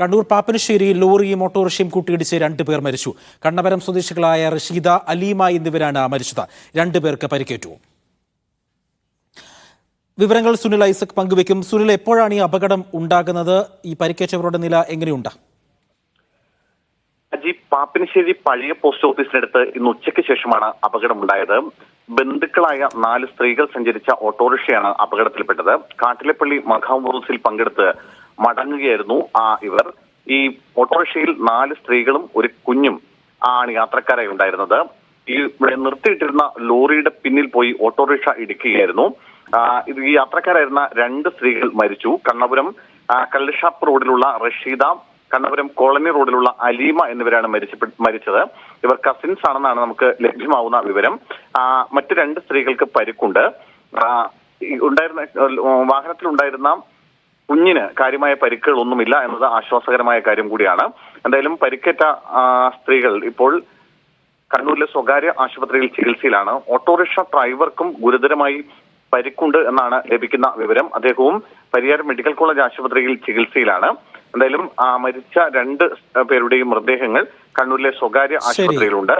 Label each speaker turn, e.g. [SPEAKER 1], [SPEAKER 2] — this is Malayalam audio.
[SPEAKER 1] കണ്ണൂർ പാപ്പനശ്ശേരിയിൽ ലോറിയും ഓട്ടോറിക്ഷയും കൂട്ടിയിടിച്ച് രണ്ടുപേർ മരിച്ചു. കണ്ണപരം സ്വദേശികളായ റഷീദ അലീമ എന്നിവരാണ് മരിച്ചത്. രണ്ടുപേർക്ക് പരിക്കേറ്റു. വിവരങ്ങൾ സുനിൽ ഐസക് പങ്കുവെക്കും സുനിൽ എപ്പോഴാണ് ഈ അപകടം ഉണ്ടാകുന്നത്? ഈ പരിക്കേറ്റവരുടെ നില എങ്ങനെയുണ്ട്?
[SPEAKER 2] അജി പാപ്പിനിശ്ശേരി പഴയ പോസ്റ്റ് ഓഫീസിനടുത്ത് ഇന്ന് ഉച്ചയ്ക്ക് ശേഷമാണ് അപകടമുണ്ടായത്. ബന്ധുക്കളായ നാല് സ്ത്രീകൾ സഞ്ചരിച്ച ഓട്ടോറിക്ഷയാണ് അപകടത്തിൽപ്പെട്ടത്. കാട്ടിലപ്പള്ളി മഖാം ഉറൂസിൽ പങ്കെടുത്ത് മടങ്ങുകയായിരുന്നു. ആ ഇവർ ഈ ഓട്ടോറിക്ഷയിൽ നാല് സ്ത്രീകളും ഒരു കുഞ്ഞും ആണ് യാത്രക്കാരായി ഉണ്ടായിരുന്നത്. ഈ ഇവിടെ നിർത്തിയിട്ടിരുന്ന ലോറിയുടെ പിന്നിൽ പോയി ഓട്ടോറിക്ഷ ഇടിക്കുകയായിരുന്നു. ഇത് ഈ യാത്രക്കാരായിരുന്ന രണ്ട് സ്ത്രീകൾ മരിച്ചു. കണ്ണപുരം കല്ലഷാപ്പ് റോഡിലുള്ള റഷീദ കണ്ണപുരം കോളനി റോഡിലുള്ള അലീമ എന്നിവരാണ് മരിച്ച മരിച്ചത്. ഇവർ കസിൻസ് ആണെന്നാണ് നമുക്ക് ലഭ്യമാവുന്ന വിവരം. മറ്റ് രണ്ട് സ്ത്രീകൾക്ക് പരിക്കുണ്ട്. ഉണ്ടായിരുന്ന വാഹനത്തിലുണ്ടായിരുന്ന കുഞ്ഞിന് കാര്യമായ പരിക്കുകളൊന്നുമില്ല എന്നത് ആശ്വാസകരമായ കാര്യം കൂടിയാണ്. എന്തായാലും പരിക്കേറ്റ സ്ത്രീകൾ ഇപ്പോൾ കണ്ണൂരിലെ സ്വകാര്യ ആശുപത്രിയിൽ ചികിത്സയിലാണ്. ഓട്ടോറിക്ഷ ഡ്രൈവർക്കും ഗുരുതരമായി പരിക്കുണ്ട് എന്നാണ് ലഭിക്കുന്ന വിവരം. അദ്ദേഹവും പരിയാരം മെഡിക്കൽ കോളേജ് ആശുപത്രിയിൽ ചികിത്സയിലാണ്. എന്തായാലും ആ, മരിച്ച രണ്ട് പേരുടെയും മൃതദേഹങ്ങൾ കണ്ണൂരിലെ സ്വകാര്യ ആശുപത്രിയിലുണ്ട്.